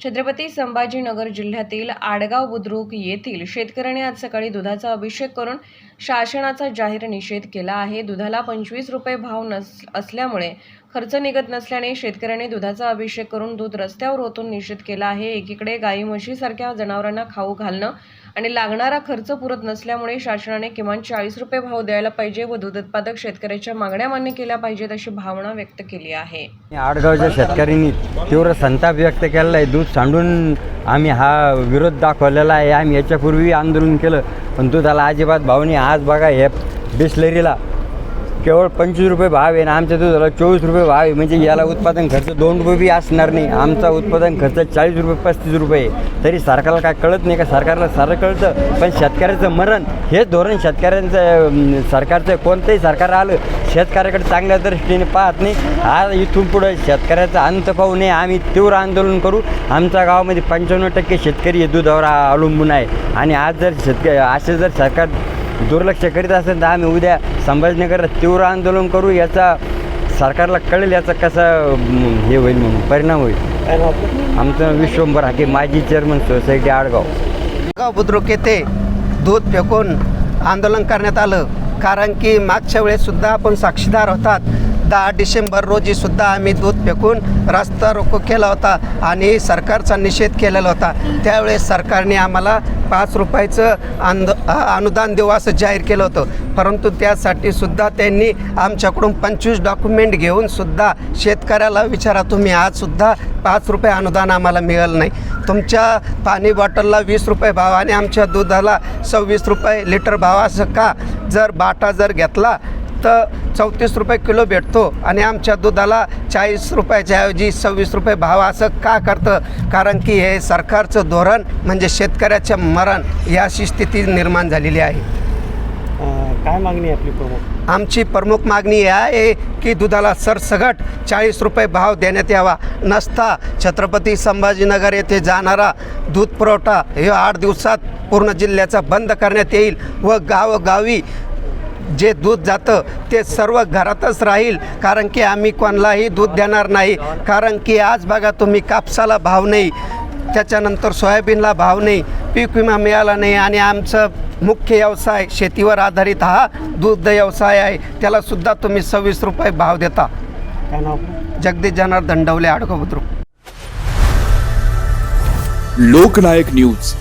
छत्रपती संभाजीनगर जिल्ह्यातील आडगाव बुद्रुक येथील शेतकऱ्याने आज सकाळी दुधाचा अभिषेक करून शासनाचा जाहीर निषेध केला आहे. दुधाला पंचवीस रुपये भाव नस असल्यामुळे खर्च निघत नसल्याने शेतकऱ्याने दुधाचा अभिषेक करून दूध रस्त्यावर ओतून निषेध केला आहे. एकीकडे गाई म्हशीसारख्या जनावरांना खाऊ घालणं आणि लागणारा खर्च पुरत नसल्यामुळे शासनाने किमान चाळीस रुपये भाव द्यायला पाहिजे व दूध उत्पादक शेतकऱ्याच्या मागण्या मान्य केल्या पाहिजेत अशी भावना व्यक्त केली आहे. आडगावच्या शेतकऱ्यांनी तीव्र संताप व्यक्त केलेला आहे दूध सांडून आम्ही हा विरोध दाखवलेला आहे. आम्ही याच्यापूर्वी आंदोलन केलं. पण दुधाला अजिबात भाव नाही. आज बघा हे बिस्लरीला केवळ पंचवीस रुपये भाव आहे ना आमच्या दुधाला चोवीस रुपये भाव आहे. म्हणजे याला उत्पादन खर्च दोन रुपये बी असणार नाही. आमचा उत्पादन खर्च चाळीस रुपये पस्तीस रुपये आहे. तरी सरकारला काय कळत नाही का? सरकारला सारं कळतं. पण शेतकऱ्याचं मरण हेच धोरण शेतकऱ्यांचं सरकारचं कोणतंही सरकार आलं शेतकऱ्याकडे चांगल्या दृष्टीने पाहत नाही. आज इथून पुढं शेतकऱ्याचा अंत पाहू नये. आम्ही तीव्र आंदोलन करू. आमच्या गावामध्ये पंच्याण्णव टक्के शेतकरी हे दुधावर अवलंबून आहे. आणि आज जर शेतकरी असे जर सरकार दुर्लक्ष करीत असेल तर आम्ही उद्या संभाजीनगरात तीव्र आंदोलन करू याचा सरकारला कळेल याचा कसा हे होईल म्हणून परिणाम होईल. आमचं विश्वंभर हाके माजी चेअरमन सोसायटी आडगाव. गाव बुद्रुक येथे दूध फेकून आंदोलन करण्यात आलं. कारण की मागच्या वेळेससुद्धा आपण साक्षीदार होतात. दहा डिसेंबर रोजी सुद्धा आम्ही दूध फेकून रस्ता रोको केला होता आणि सरकारचा निषेध केलेला होता. त्यावेळेस सरकारने आम्हाला पाच रुपयाचं अंद अनुदान देऊ असं जाहीर केलं होतं. परंतु त्यासाठी सुद्धा त्यांनी आमच्याकडून पंचवीस डॉक्युमेंट घेऊन सुद्धा शेतकऱ्याला विचारा तुम्ही आजसुद्धा पाच रुपये अनुदान आम्हाला मिळालं नाही. तुमच्या पाणी बॉटलला वीस रुपये भाव आणि आमच्या दुधाला सव्वीस रुपये लिटर भाव असं का? जर बाटा जर घेतला तर चौतीस रुपये किलो भेटतो आणि आमच्या दुधाला चाळीस रुपयाच्या ऐवजी सव्वीस रुपये भाव असं का करतं? कारण की हे सरकारचं धोरण म्हणजे शेतकऱ्याचं मरण याची स्थिती निर्माण झालेली आहे. काय मागणी आहे आपली प्रमुख? आमची प्रमुख मागणी ही आहे की दुधाला सरसगट चाळीस रुपये भाव देण्यात यावा. नसता छत्रपती संभाजीनगर येथे जाणारा दूध पुरवठा हे आठ दिवसात पूर्ण जिल्ह्याचा बंद करण्यात येईल व गावोगावी जे दूध जातं ते सर्व घरातच राहील. कारण की आम्ही कोणालाही दूध देणार नाही. कारण की आज बघा तुम्ही कापसाला भाव नाही. त्याच्यानंतर सोयाबीनला भाव नाही. पीक विमा मिळाला नाही आणि आमचं मुख्य व्यवसाय शेतीवर आधारित हा दूध व्यवसाय आहे. त्यालासुद्धा तुम्ही सव्वीस रुपये भाव देता? जगदीश जनार्दन डवले आडको बुद्रुक. लोकनायक न्यूज.